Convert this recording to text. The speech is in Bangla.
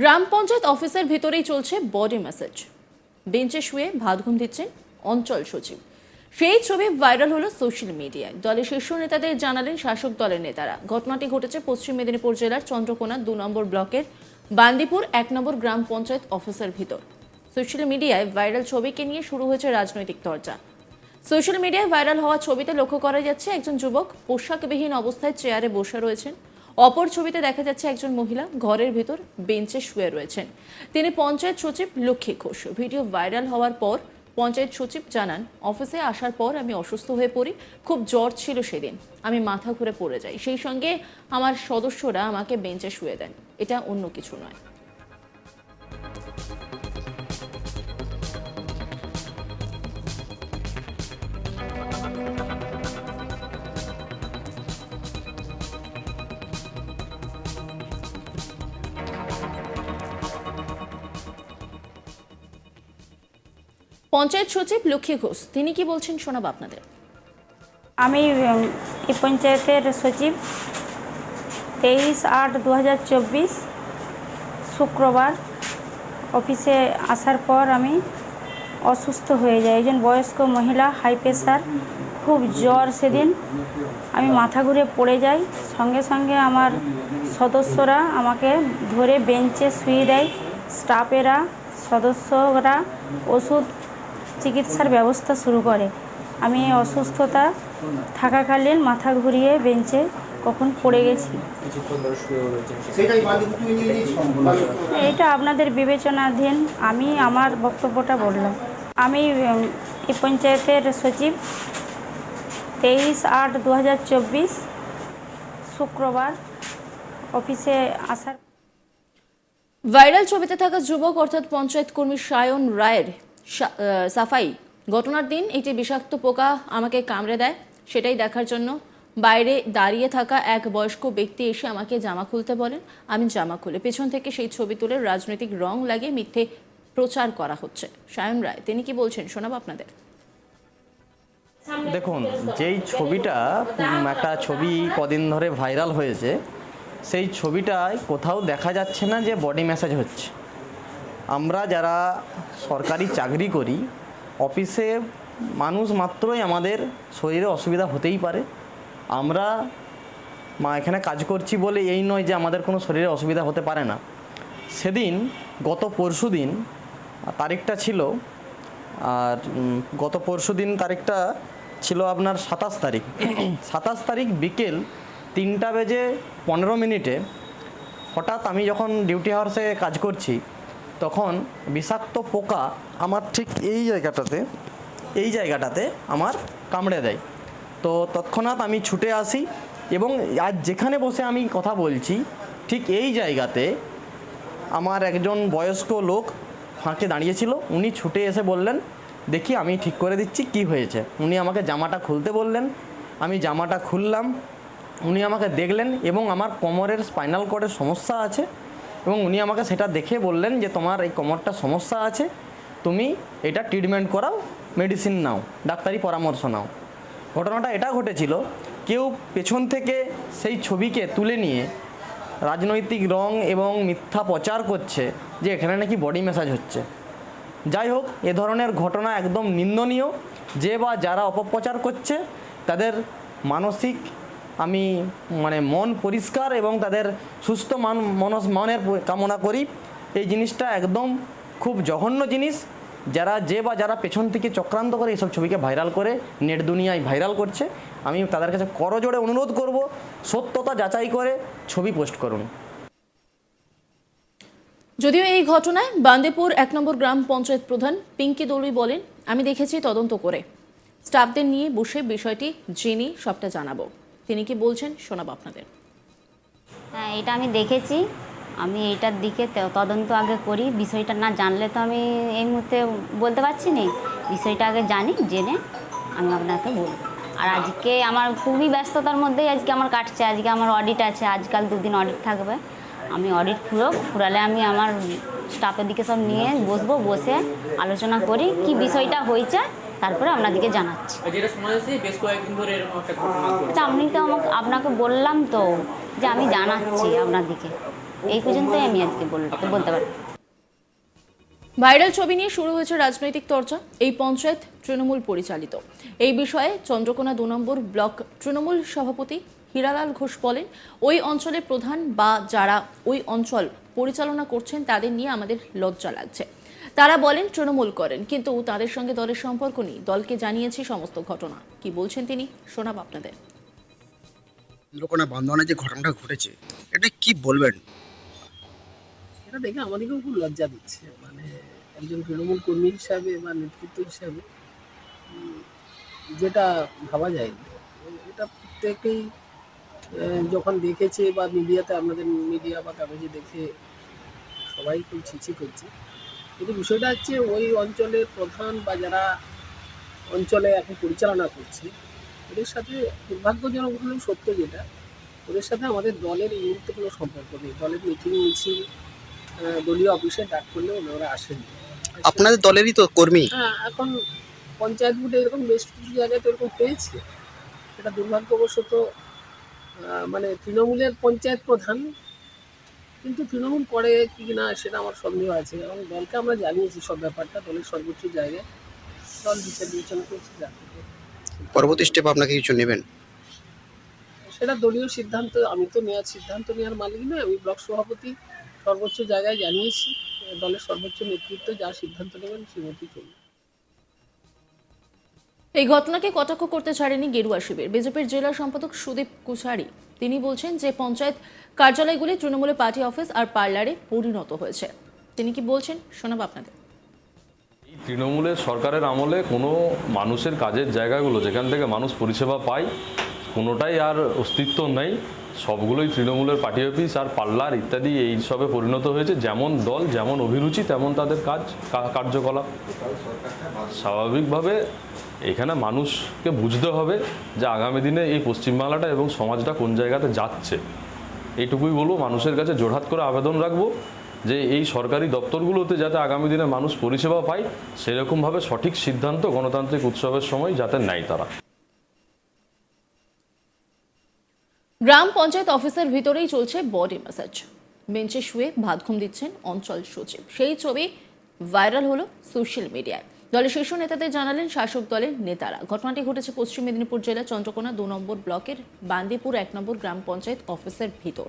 গ্রাম পঞ্চায়েত অফিসের ভিতরেই চলছে বডি ম্যাসেজ বেঞ্চে শুয়ে ভাত ঘুম দিচ্ছেন অঞ্চল সচিব। সেই ছবি ভাইরাল হলো সোশ্যাল মিডিয়ায় দলের শীর্ষ নেতাদের জানালেন শাসক দলের নেতারা। ঘটনাটি ঘটেছে পশ্চিম মেদিনীপুর জেলার চন্দ্রকোনা দু নম্বর ব্লকের বান্দিপুর এক নম্বর গ্রাম পঞ্চায়েত অফিসের ভিতর। সোশ্যাল মিডিয়ায় ভাইরাল ছবিকে নিয়ে শুরু হয়েছে রাজনৈতিক চর্চা। সোশ্যাল মিডিয়ায় ভাইরাল হওয়া ছবিতে লক্ষ্য করা যাচ্ছে একজন যুবক পোশাকবিহীন অবস্থায় চেয়ারে বসে রয়েছেন। অপর ছবিতে দেখা যাচ্ছে একজন মহিলা ঘরের ভেতর বেঞ্চে শুয়ে রয়েছেন। তিনি পঞ্চায়েত সচিব লক্ষ্মী ঘোষ। ভিডিও ভাইরাল হওয়ার পর পঞ্চায়েত সচিব জানান, অফিসে আসার পর আমি অসুস্থ হয়ে পড়ি। খুব জ্বর ছিল সেদিন। আমি মাথা ঘুরে পড়ে যাই। সেই সঙ্গে আমার সদস্যরা আমাকে বেঞ্চে শুয়ে দেন। এটা অন্য কিছু নয়। পঞ্চায়েত সচিব লক্ষ্মী ঘোষ, তিনি কি বলছেন শোনাব আপনাদের? আমি এই পঞ্চায়েতের সচিব। তেইশ আট দু শুক্রবার অফিসে আসার পর আমি অসুস্থ হয়ে যাই। একজন বয়স্ক মহিলা, হাই প্রেশার খুব জ্বর সেদিন। আমি মাথা ঘুরে পড়ে যাই। সঙ্গে সঙ্গে আমার সদস্যরা আমাকে ধরে বেঞ্চে শুয়ে দেয়। স্টাফেরা, সদস্যরা ওষুধ চিকিৎসার ব্যবস্থা শুরু করে। আমি অসুস্থতা থাকাকালীন মাথা ঘুরিয়ে বেঞ্চে কখন পড়ে গেছি। এটা আপনাদের বিবেচনাধীন আমি আমার বক্তব্যটা বললাম। আমি এই পঞ্চায়েতের সচিব। তেইশ আট দু হাজার চব্বিশ শুক্রবার অফিসে আসার ভাইরাল ছবিতে থাকা যুবক অর্থাৎ পঞ্চায়েত কর্মী সায়ন রায়ের সাফাই। ঘটনার দিন একটি বিষাক্ত পোকা আমাকে কামড়ে দেয়, সেটাই দেখার জন্য বাইরে দাঁড়িয়ে থাকা এক বয়স্ক ব্যক্তি এসে আমাকে জামা খুলতে বলেন। আমি জামা খুলে পেছন থেকে সেই ছবি তুলে রাজনৈতিক রং লাগিয়ে মিথ্যে প্রচার করা হচ্ছে। সায়ন রায়, তিনি কি বলছেন শোনাব আপনাদের? দেখুন, যেই ছবিটা একটা ছবি কদিন ধরে ভাইরাল হয়েছে, সেই ছবিটায় কোথাও দেখা যাচ্ছে না যে বডি ম্যাসাজ হচ্ছে। আমরা যারা সরকারি চাকরি করি, অফিসে মানুষ মাত্রই আমাদের শরীরে অসুবিধা হতেই পারে। আমরা মা, এখানে কাজ করছি বলে এই নয় যে আমাদের কোনো শরীরে অসুবিধা হতে পারে না। সেদিন, গত পরশু দিন, তারিখটা ছিল, আর গত পরশু দিন তারিখটা ছিল আপনার সাতাশ তারিখ। সাতাশ তারিখ বিকেল তিনটা বেজে পনেরো মিনিটে হঠাৎ আমি যখন ডিউটি হাউসে কাজ করছি তখন বিষাক্ত পোকা আমার ঠিক এই জায়গাটাতে এই জায়গাটাতে আমার কামড়ে দেয়। তো তৎক্ষণাৎ আমি ছুটে আসি এবং আজ যেখানে বসে আমি কথা বলছি, ঠিক এই জায়গাতে আমার একজন বয়স্ক লোক ফাঁকে দাঁড়িয়েছিল। উনি ছুটে এসে বললেন, দেখি আমি ঠিক করে দিচ্ছি, কি হয়েছে? উনি আমাকে জামাটা খুলতে বললেন। আমি জামাটা খুললাম। উনি আমাকে দেখলেন এবং আমার কোমরের স্পাইনাল কর্ডের সমস্যা আছে। এবং উনি আমাকে সেটা দেখে বললেন যে তোমার এই কোমরটা সমস্যা আছে, তুমি এটা ট্রিটমেন্ট করাও মেডিসিন নাও, ডাক্তারি পরামর্শ নাও। ঘটনাটা এটা ঘটেছিল, কেউ পেছন থেকে সেই ছবিকে তুলে নিয়ে রাজনৈতিক রং এবং মিথ্যা প্রচার করছে যে এখানে নাকি বডি ম্যাসাজ হচ্ছে। যাই হোক, এ ধরনের ঘটনা একদম নিন্দনীয়, যে বা যারা অপপ্রচার করছে, তাদের মানসিক আমি মানে মন পরিষ্কার এবং তাদের সুস্থ মান, মনস, মনের কামনা করি। এই জিনিসটা একদম খুব জঘন্য জিনিস। যারা যে বা যারা পেছন থেকে চক্রান্ত করে এইসব ছবিকে ভাইরাল করে, নেট দুনিয়ায় ভাইরাল করছে, আমি তাদের কাছে করজোড়ে অনুরোধ করব, সত্যতা যাচাই করে ছবি পোস্ট করুন। যদিও এই ঘটনায় বান্দেপুর এক নম্বর গ্রাম পঞ্চায়েত প্রধান পিঙ্কি দলুই বলেন, আমি দেখেছি তদন্ত করে। স্টাফদের নিয়ে বসে বিষয়টি জেনে সবটা জানাব। তিনি কি বলছেন শোনাবো আপনাদের। হ্যাঁ এটা আমি দেখেছি। আমি এটার দিকে তদন্ত আগে করি। বিষয়টা না জানলে তো আমি এই মুহূর্তে বলতে পারছি না। বিষয়টা আগে জানি, জেনে আমি আপনাকে বলব। আর আজকে আমার খুবই ব্যস্ততার মধ্যেই আজকে আমার কাটছে। আজকে আমার অডিট আছে। আজকাল দুদিন অডিট থাকবে। আমি অডিট পুরো ফুরালে আমি আমার স্টাফের দিকে সব নিয়ে বসবো, বসে আলোচনা করি। কি বিষয়টা হয়েছে তারপরে আপনাদেরকে জানাচ্ছি। ঘটনা ঘটছে। আচ্ছা আপনি তো আমাকে আপনাকে বললাম তো যে আমি জানাচ্ছি আপনাদেরকে। এই পর্যন্তই আমি আজকে বলতে বলতে পারি ভাইরাল ছবি নিয়ে শুরু হয়েছে রাজনৈতিক চর্চা এই পঞ্চায়েত তৃণমূল পরিচালিত। এই বিষয়ে চন্দ্রকোনা দু নম্বর ব্লক তৃণমূল সভাপতি হীরালাল ঘোষ বলেন ওই অঞ্চলের প্রধান বা যারা ওই অঞ্চল পরিচালনা করছেন তাদের নিয়ে আমাদের লজ্জা লাগছে। তারা বলেন তৃণমূল করেন কিন্তু তাদের সঙ্গে দলের সম্পর্ক নেই। দলকে জানিয়েছি সমস্ত ঘটনা। কি বলছেন তিনি? শোনাব আপনাদের। চন্দ্রকোনা বন্ধনে যে ঘটনাটা ঘটেছে এটা কি বলবেন? এটা দেখে আমাদেরকেও খুব লজ্জা দিচ্ছে। মানে একজন তৃণমূল কর্মী হিসাবে বা নেতৃত্ব হিসাবে যেটা ভাবা যায়নি। এটা প্রত্যেকেই যখন দেখেছে বা মিডিয়াতে আপনাদের মিডিয়া বা কাগজে দেখে সবাই খুব ছিছি করছে। কিন্তু বিষয়টা হচ্ছে ওই অঞ্চলের প্রধান বা যারা অঞ্চলে এখন পরিচালনা করছে ওদের সাথে দুর্ভাগ্যজনক হলেও সত্য যেটা ওদের সাথে আমাদের দলের এই মুহূর্তে কোনো সম্পর্ক নেই। দলের মিটিং মিছিল দলীয় অফিসে ডাক করলে ওনারা আসেন। আপনাদের দলেরই তো কর্মী। হ্যাঁ এখন পঞ্চায়েত ভোটে এরকম বেশ কিছু জায়গায় তো এরকম পেয়েছে। এটা দুর্ভাগ্যবশত মানে তৃণমূলের পঞ্চায়েত প্রধান কিন্তু তৃণমূল করে কি না সেটা আমার সন্দেহ আছে। এবং দলকে আমরা জানিয়েছি সব ব্যাপারটা দলের সর্বোচ্চ জায়গায়। দল বিচার বিবেচনা করছে পরবর্তী স্টেপ আপনাকে কিছু নেবেন? সেটা দলীয় সিদ্ধান্ত আমি তো নেওয়ার সিদ্ধান্ত নেওয়ার মালিক নয় আমি ব্লক সভাপতি সর্বোচ্চ জায়গায় জানিয়েছি দলের সর্বোচ্চ নেতৃত্ব যা সিদ্ধান্ত নেবেন সে মতোই চলবে এই ঘটনাকে কটাক্ষ করতে ছাড়েনি গেরুয়া শিবির। বিজেপির জেলা সম্পাদক সুদীপ কুচারি তিনি বলছেন যে পঞ্চায়েত কার্যালয়গুলি তৃণমূলের পার্টি অফিস আর পার্লারে পরিণত হয়েছে। তিনি কি বলছেন? শোনাব আপনাদের। তৃণমূলে তৃণমূলের সরকারের আমলে কোনো মানুষের কাজের জায়গাগুলো যেখান থেকে মানুষ পরিষেবা পায়, কোনোটাই আর অস্তিত্ব নেই। সবগুলোই তৃণমূলের পার্টি অফিস আর পার্লার ইত্যাদি এই সবে পরিণত হয়েছে। যেমন দল, যেমন অভিরুচি, তেমন তাদের কাজ কার্যকলাপ। স্বাভাবিকভাবে এখানে মানুষকে বুঝতে হবে যে আগামী দিনে এই পশ্চিমবাংলাটা এবং সমাজটা কোন জায়গাতে যাচ্ছে। এইটুকুই বলব, মানুষের কাছে জোরহাত করে আবেদন রাখব যে এই সরকারি দপ্তরগুলোতে যাতে আগামী দিনে মানুষ পরিষেবা পায়, সেরকমভাবে সঠিক সিদ্ধান্ত গণতান্ত্রিক উৎসবের সময় যাতে নেয় তারা। গ্রাম পঞ্চায়েত অফিসের ভিতরেই চলছে বডি ম্যাসাজ। বেঞ্চে শুয়ে ভাত ঘুম দিচ্ছেন অঞ্চল সচিব। সেই ছবি ভাইরাল হলো সোশ্যাল মিডিয়ায়। দলের শীর্ষ নেতাদের জানালেন শাসক দলের নেতারা। ঘটনাটি ঘটেছে পশ্চিম মেদিনীপুর জেলার চন্দ্রকোনা দু নম্বর ব্লকের বান্দিপুর এক নম্বর গ্রাম পঞ্চায়েত অফিসের ভিতর।